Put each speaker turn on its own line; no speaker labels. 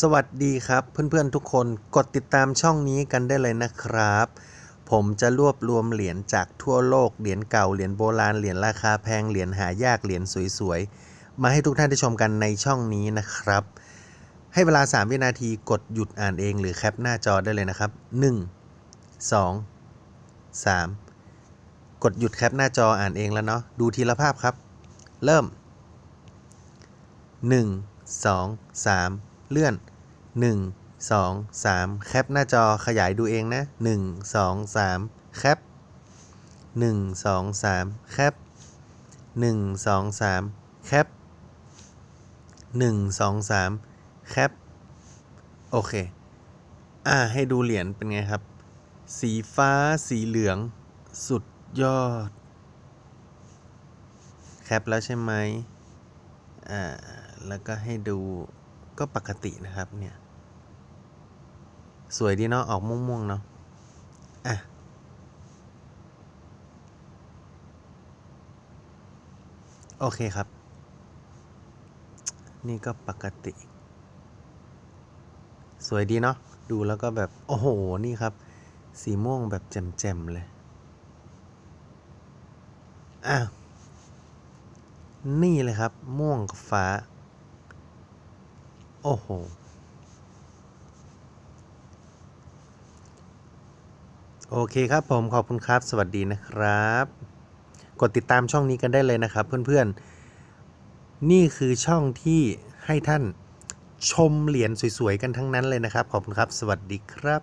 สวัสดีครับเพื่อนๆทุกคนกดติดตามช่องนี้กันได้เลยนะครับ ผมจะรวบรวมเหรียญจากทั่วโลกเหรียญเก่าเหรียญโบราณเหรียญราคาแพงเหรียญหายากเหรียญสวยๆ มาให้ทุกท่านได้ชมกันในช่องนี้นะครับ ให้เวลา 3 วินาทีกดหยุดอ่านเองหรือแคปหน้าจอได้เลยนะครับ 1 2 3 กดหยุดแคปหน้าจออ่านเองแล้วเนาะดูทีละภาพครับ เริ่ม 1 2 3 เลื่อน 1 2 3 แคปหน้าจอขยายดูเองนะ 1 2 3 แคป 1 2 3 แคป 1 2 3 แคป 1 2 3 แคป โอเค อ่า ให้ดูเหรียญเป็นไงครับ สีฟ้าสีเหลือง สุดยอด แคปแล้วใช่ไหม อ่า แล้วก็ให้ดู ก็ปกตินะครับเนี่ย สวยดีเนาะออกม่วงๆเนาะอะโอเคครับ นี่ก็ปกติ สวยดีเนาะดูแล้วก็แบบ โอ้โห นี่ครับ สีม่วงแบบแจ่มๆเลยอะนี่เลยครับ ม่วงกับฟ้า โอ้โห โอเคครับผมขอบคุณครับ สวัสดีนะครับ กดติดตามช่องนี้กันได้เลยนะครับเพื่อนๆ นี่คือช่องที่ให้ท่านชมเหรียญสวยๆ กันทั้งนั้นเลยนะครับ ขอบคุณครับ สวัสดีครับ